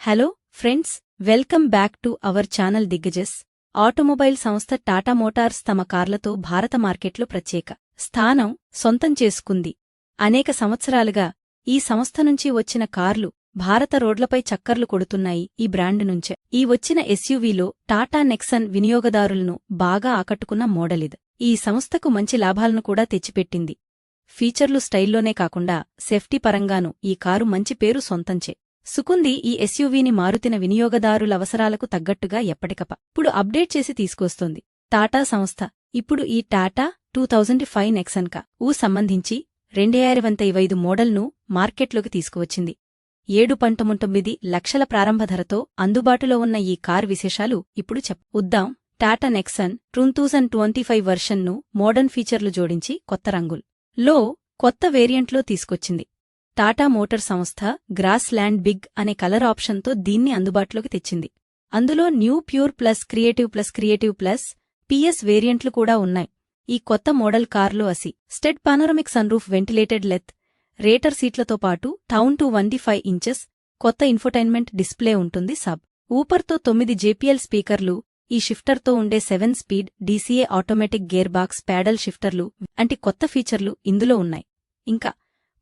Hello friends welcome back to our channel దిగ్గజెస్. Automobile సంస్థ Tata Motors తమ కార్లతో భారత మార్కెట్లో ప్రత్యేక స్థానం సొంతం చేసుకుంది. అనేక సంవత్సరాలుగా ఈ సంస్థ నుంచి వచ్చిన కార్లు భారత రోడ్లపై చక్కర్లు కొడుతున్నాయి ఈ బ్రాండ్ నుంచే. ఈ వచ్చిన ఎస్యూవీలో టాటా నెక్సన్ వినియోగదారులను బాగా ఆకట్టుకున్న మోడలిద్ ఈ సంస్థకు మంచి లాభాలను కూడా తెచ్చిపెట్టింది. ఫీచర్లు స్టైల్లోనే కాకుండా సేఫ్టీ పరంగానూ ఈ కారు మంచి పేరు సొంతంచే సుకుంది ఈ ఎస్యూవీని మారుతిన వినియోగదారుల అవసరాలకు తగ్గట్టుగా ఎప్పటికప ఇప్పుడు అప్డేట్ చేసి తీసుకొస్తోంది. టాటా సంస్థ. ఇప్పుడు ఈ టాటా టూ థౌజండ్ ఫైవ్ నెక్సన్కా ఊ సంబంధించి రెండేయారివంత ఇవైదు మోడల్ను మార్కెట్లోకి తీసుకువచ్చింది. ఏడు పంతొమ్మిది లక్షల ప్రారంభ ధరతో అందుబాటులో ఉన్న ఈ కార్ విశేషాలు ఇప్పుడు చెప్. ఉద్దాం. Tata Nexon two thousand twenty five వర్షన్ను modern ఫీచర్లు జోడించి కొత్త రంగుల్. లో కొత్త వేరియంట్లో తీసుకొచ్చింది. టాటా మోటార్ సంస్థ గ్రాస్ ల్యాండ్ బిగ్ అనే కలర్ ఆప్షన్తో దీన్ని అందుబాటులోకి తెచ్చింది. అందులో new pure plus creative plus creative plus PS వేరియంట్లు కూడా ఉన్నాయి. ఈ కొత్త మోడల్ కార్లో assisted panoramic sunroof ventilated leatherette సీట్లతో పాటు టౌన్ టు వన్టీ ఫైవ్ ఇంచెస్ కొత్త ఇన్ఫోటైన్మెంట్ డిస్ప్లే ఉంటుంది సబ్. ఊపర్తో తొమ్మిది జేపీఎల్ స్పీకర్లు ఈ షిఫ్టర్తో ఉండే seven speed DCA automatic gear box paddle షిఫ్టర్లు వంటి కొత్త ఫీచర్లు ఇందులో ఉన్నాయి. ఇంకా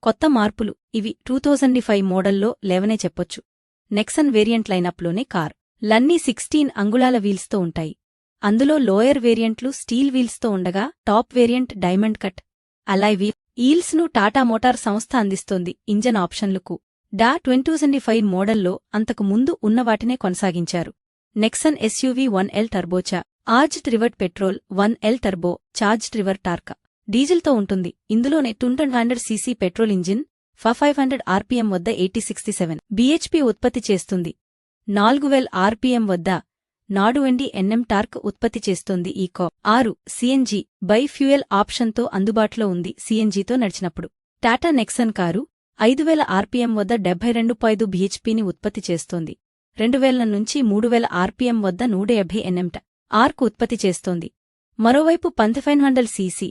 కొత్త మార్పులు. ఇవి టూ థౌజండ్ ఫైవ్ మోడల్లో లేవనే చెప్పొచ్చు. నెక్సన్ వేరియంట్ లైనప్లోనే కార్. లన్నీ సిక్స్టీన్ అంగుళాల వీల్స్తో ఉంటాయి. అందులో లోయర్ వేరియంట్లు స్టీల్ వీల్స్తో ఉండగా top variant diamond cut. Alloy ఈల్స్ను Tata motor సంస్థ అందిస్తోంది ఇంజన్ ఆప్షన్లకు. డా ట్వంటీ ఫైవ్ మోడల్లో అంతకు ముందు ఉన్నవాటినే కొనసాగించారు. Nexon SUV one L turbocharged Revotron petrol one L turbo charge Revotorq. డీజిల్తో ఉంటుంది. ఇందులోనే టుంటన్ హండ్రెడ్ సీసీ పెట్రోల్ ఇంజిన్ ఫ ఫైవ్ హండ్రెడ్ ఆర్పీఎం వద్ద ఎయిటీ సిక్స్టీ సెవెన్ బీహెచ్పీ ఉత్పత్తి చేస్తుంది. నాలుగు వేల్ ఆర్పీఎం వద్ద నాడు వెండి ఎన్ఎం టార్క్ ఉత్పత్తి చేస్తోంది ఈ కో ఆరు సీఎన్జీ బై ఫ్యూయల్ ఆప్షన్తో అందుబాటులో ఉంది సీఎన్జీతో నడిచినప్పుడు. టాటా నెక్సన్ కారు ఐదు వేల ఆర్పీఎం వద్ద డెబ్బై రెండు పైదు బీహెచ్పీని ఉత్పత్తి చేస్తోంది. రెండు వేల నుంచి మూడు వేల ఆర్పీఎం వద్ద నూట యాభై ఎన్ఎంట ఆర్క్ ఉత్పత్తి చేస్తోంది. మరోవైపు fifteen hundred CC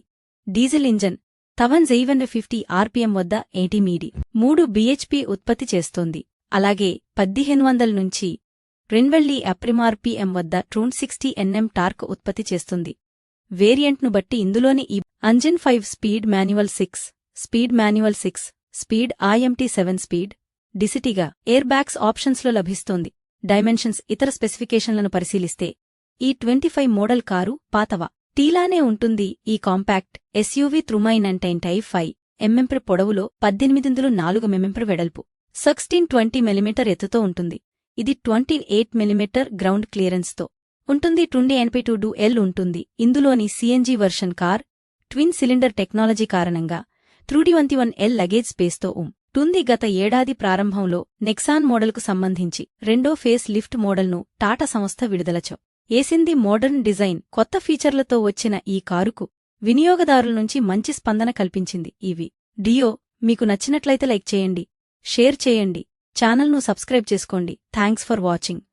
diesel engine థవన్ జెయివెన్ fifty RPM వద్ద ఎయిటీ మీడి? మూడు బీహెచ్పీ ఉత్పత్తి చేస్తోంది. అలాగే పద్దిహేను వందల నుంచి రెండ్వెళ్ళి అప్రిమార్పీఎం వద్ద ట్రూన్ సిక్స్టీ ఎన్ఎం టార్క్ ఉత్పత్తి చేస్తుంది. వేరియంట్ను బట్టి ఇందులోని ఈ engine five speed manual six speed manual six speed IMT seven speed డిసిటీగా air bags ఆప్షన్స్లో లభిస్తోంది. డైమెన్షన్స్ ఇతర స్పెసిఫికేషన్లను పరిశీలిస్తే ఈ ట్వంటీ ఫైవ్ మోడల్ కారు పాతవా? టీలానే ఉంటుంది ఈ కాంపాక్ట్ ఎస్యూవీ త్రుమైన్ అంటైన్ ఫైవ్ ఎంఎంప్ర పొడవులో పద్దెనిమిదిందులు నాలుగు మెమెంప్ర వెడల్పు. సిక్స్టీన్ ట్వంటీ మిలిమీటర్ ఎత్తుతో ఉంటుంది. ఇది ట్వంటీ ఎయిట్ మిలిమీటర్ గ్రౌండ్ క్లియరెన్స్తో ఉంటుంది. ట్వంటీ ఎన్పై టూ డు ఎల్ ఉంటుంది. ఇందులోని CNG version car twin cylinder technology కారణంగా త్రూడి వంతి వన్ ఎల్ లగేజ్ స్పేస్తో ఉం టుంది గత ఏడాది ప్రారంభంలో నెక్సాన్ మోడల్కు సంబంధించి రెండో ఫేస్ లిఫ్ట్ మోడల్ను టాటా సంస్థ విడుదలచో ఏసింది మోడర్న్ డిజైన్ కొత్త ఫీచర్లతో వచ్చిన ఈ కారుకు వినియోగదారుల నుంచి మంచి స్పందన కల్పించింది ఇవి. డియో మీకు నచ్చినట్లయితే లైక్ చేయండి షేర్ చేయండి ఛానల్ను సబ్స్క్రైబ్ చేసుకోండి. Thanks for watching.